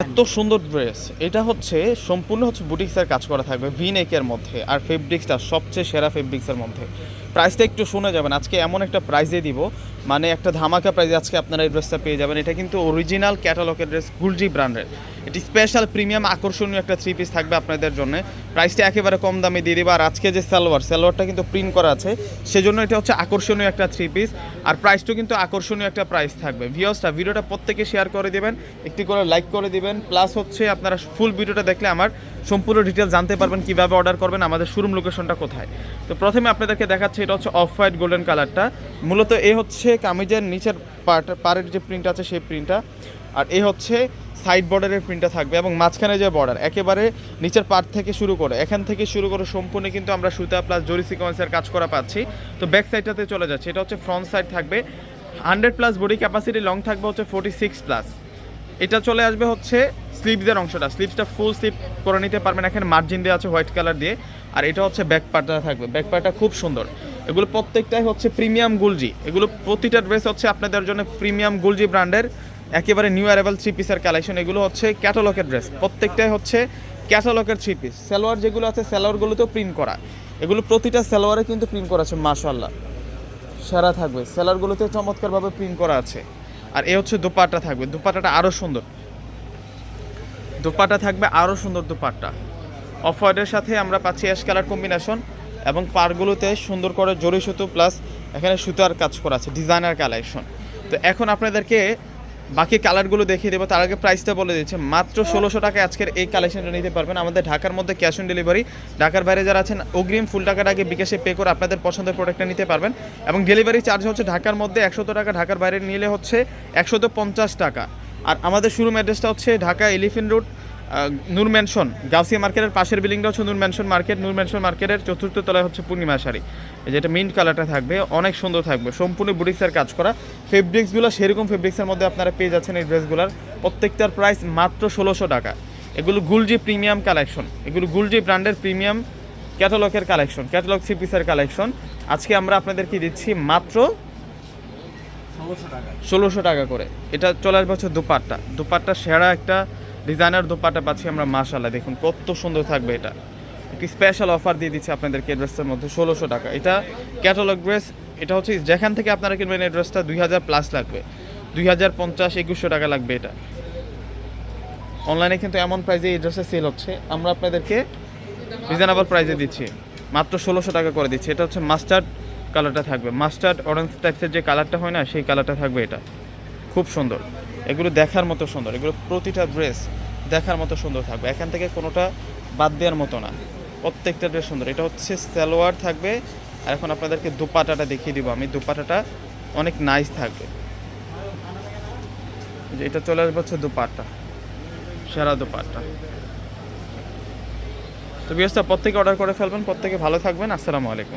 এত সুন্দর ড্রেস এটা হচ্ছে সম্পূর্ণ হচ্ছে বুটিক্সের কাজ করা থাকবে ভি নেকের মধ্যে আর ফেব্রিক্সটা সবচেয়ে সেরা ফেব্রিক্সের মধ্যে। প্রাইসটা একটু শুনে যাবেন। আজকে এমন একটা প্রাইজে দিব মানে একটা ধামাকা প্রাইজে আজকে আপনারা এই ড্রেসটা পেয়ে যাবেন। এটা কিন্তু অরিজিনাল ক্যাটালগের ড্রেস গুলজি ব্র্যান্ডের এটি স্পেশাল প্রিমিয়াম আকর্ষণীয় একটা থ্রি পিস থাকবে আপনাদের জন্য। প্রাইসটা একেবারে কম দামে দিয়ে দেবো। আর আজকে যে সালোয়ার, সালোয়ারটা কিন্তু প্রিন্ট করা আছে, সেজন্য এটা হচ্ছে আকর্ষণীয় একটা থ্রি পিস আর প্রাইসটাও কিন্তু আকর্ষণীয় একটা প্রাইস থাকবে। ভিওসটা ভিডিওটা প্রত্যেকে শেয়ার করে দেবেন, একটি করে লাইক করে দিবেন। প্লাস হচ্ছে আপনারা ফুল ভিডিওটা দেখলে আমার সম্পূর্ণ ডিটেল জানতে পারবেন, কীভাবে অর্ডার করবেন, আমাদের শোরুম লোকেশনটা কোথায়। তো প্রথমে আপনাদেরকে দেখাচ্ছে, এটা হচ্ছে অফ হোয়াইট গোল্ডেন কালারটা মূলত এ হচ্ছে কামিজের নিচের পার্ট পাড়ের যে প্রিন্ট আছে, সেই প্রিন্টটা আর এ হচ্ছে সাইড বর্ডারের প্রিন্টটা থাকবে এবং মাঝখানে যে বর্ডার, একেবারে নিচের পার্ট থেকে শুরু করে, এখান থেকে শুরু করে সম্পূর্ণ কিন্তু আমরা সুতা প্লাস জরি সিকোয়েন্সের কাজ করা পাচ্ছি। তো ব্যাক সাইডটাতে চলে যাচ্ছে, এটা হচ্ছে ফ্রন্ট সাইড থাকবে। Hundred plus body capacity long থাকবে হচ্ছে ফোর্টি সিক্স প্লাস এটা চলে আসবে হচ্ছে স্লিভসের অংশটা স্লিভসটা ফুল স্লিপ করে নিতে পারবেন, এখানে মার্জিন দেওয়া আছে হোয়াইট কালার দিয়ে। আর এটা হচ্ছে ব্যাক পার্টটা থাকবে ব্যাক পার্টটা খুব সুন্দর। এগুলো প্রত্যেকটাই হচ্ছে প্রিমিয়াম গুলজি এগুলো প্রতিটা ড্রেস হচ্ছে আপনাদের জন্য প্রিমিয়াম গুলজি ব্র্যান্ডের একেবারে নিউ অ্যারাইভাল থ্রি পিসের কালেকশন এগুলো হচ্ছে ক্যাটালগের ড্রেস প্রত্যেকটাই হচ্ছে ক্যাটালগের থ্রি পিস সালোয়ার যেগুলো আছে, সালোয়ারগুলোতেও প্রিন্ট করা। এগুলো প্রতিটা সালোয়ারে কিন্তু প্রিন্ট করা আছে মাশাল্লাহ সেরা থাকবে। সেলারগুলোতে চমৎকারভাবে প্রিন্ট করা আছে। আর এ হচ্ছে দোপাট্টা থাকবে। দোপাট্টাটা আরও সুন্দর। দোপাট্টা থাকবে আরও সুন্দর দোপাট্টা। অফ হোয়াইটের সাথে আমরা পাচ্ছি অ্যাশ কালার কম্বিনেশন এবং পারগুলোতে সুন্দর করে জরি সুতো প্লাস এখানে সুতার কাজ করা আছে ডিজাইনার কালেকশন তো এখন আপনাদেরকে বাকি কালারগুলো দেখিয়ে দেবো। তার আগে প্রাইসটা বলে দিচ্ছে। মাত্র ষোলোশো টাকায় আজকের এই কালেকশনটা নিতে পারবেন। আমাদের ঢাকার মধ্যে ক্যাশ অন ডেলিভারি ঢাকার বাইরে যারা আছেন, অগ্রিম ফুল টাকাটা আগে বিকাশে পে করে আপনাদের পছন্দের প্রোডাক্টটা নিতে পারবেন। এবং ডেলিভারি চার্জ হচ্ছে ঢাকার মধ্যে একশো টাকা, ঢাকার বাইরে নিলে হচ্ছে পঞ্চাশ টাকা। আর আমাদের শুরুম অ্যাড্রেসটা হচ্ছে Dhaka elephant road Noor mansion Gausia মার্কেটের পাশের বিল্ডিংটা হচ্ছে Noor mansion market. Noor mansion মার্কেটের চতুর্থ তলায় হচ্ছে পূর্ণিমা শাড়ি। এই যেটা মিন্ট কালারটা থাকবে অনেক সুন্দর থাকবে। সম্পূর্ণ বুটিক্সের কাজ করা। ফেব্রিক্সগুলো সেরকম ফেব্রিক্সের মধ্যে আপনারা পেয়ে যাচ্ছেন এই ড্রেসগুলোর। প্রত্যেকটার প্রাইস মাত্র ষোলোশো টাকা। এগুলো গুলজি প্রিমিয়াম কালেকশন এগুলো গুলজি ব্র্যান্ডের প্রিমিয়াম ক্যাটালগের কালেকশন ক্যাটালগ থ্রি পিসের কালেকশন আজকে আমরা আপনাদেরকে দিচ্ছি মাত্র ষোলোশো টাকা করে। এটা চলে আসবে হচ্ছে দুপাট্টা। দুপাট্টা সেরা একটা ডিজাইনার দুপাট্টা পাচ্ছি আমরা মাশাল্লাহ দেখুন, কত সুন্দর থাকবে এটা। একটি স্পেশাল অফার দিয়ে দিচ্ছি আপনাদেরকে এই ড্রেসটার মধ্যে, ষোলোশো টাকা। এটা ক্যাটালগ ড্রেস এটা হচ্ছে যেখান থেকে আপনারা কিনবেন এই ড্রেসটা দুই হাজার প্লাস লাগবে। দুই হাজার পঞ্চাশ, একুশশো টাকা লাগবে এটা। অনলাইনে কিন্তু এমন প্রাইজে এই ড্রেসের সেল হচ্ছে। আমরা আপনাদেরকে রিজনেবল প্রাইজে দিচ্ছি। মাত্র ষোলোশো টাকা করে দিচ্ছি। এটা হচ্ছে মাস্টার্ড কালারটা থাকবে। মাস্টার্ড অরেঞ্জ টাইপসের যে কালারটা হয় না, সেই কালারটা থাকবে এটা। খুব সুন্দর। এগুলো দেখার মতো সুন্দর, এগুলো প্রতিটা ড্রেস দেখার মতো সুন্দর থাকবে। এখান থেকে কোনোটা বাদ দেওয়ার মতো না। প্রত্যেকটা ড্রেস সুন্দর। এটা হচ্ছে সালোয়ার থাকবে। আর এখন আপনাদেরকে দুপাটাটা দেখিয়ে দিব আমি। দুপাটাটা অনেক নাইস থাকবে। যে এটা চলে আসবে হচ্ছে দুপাট্টা, সেরা দুপাট্টা। তো বিয়স্তা প্রত্যেকে অর্ডার করে ফেলবেন। প্রত্যেকে ভালো থাকবেন। আসসালামু আলাইকুম।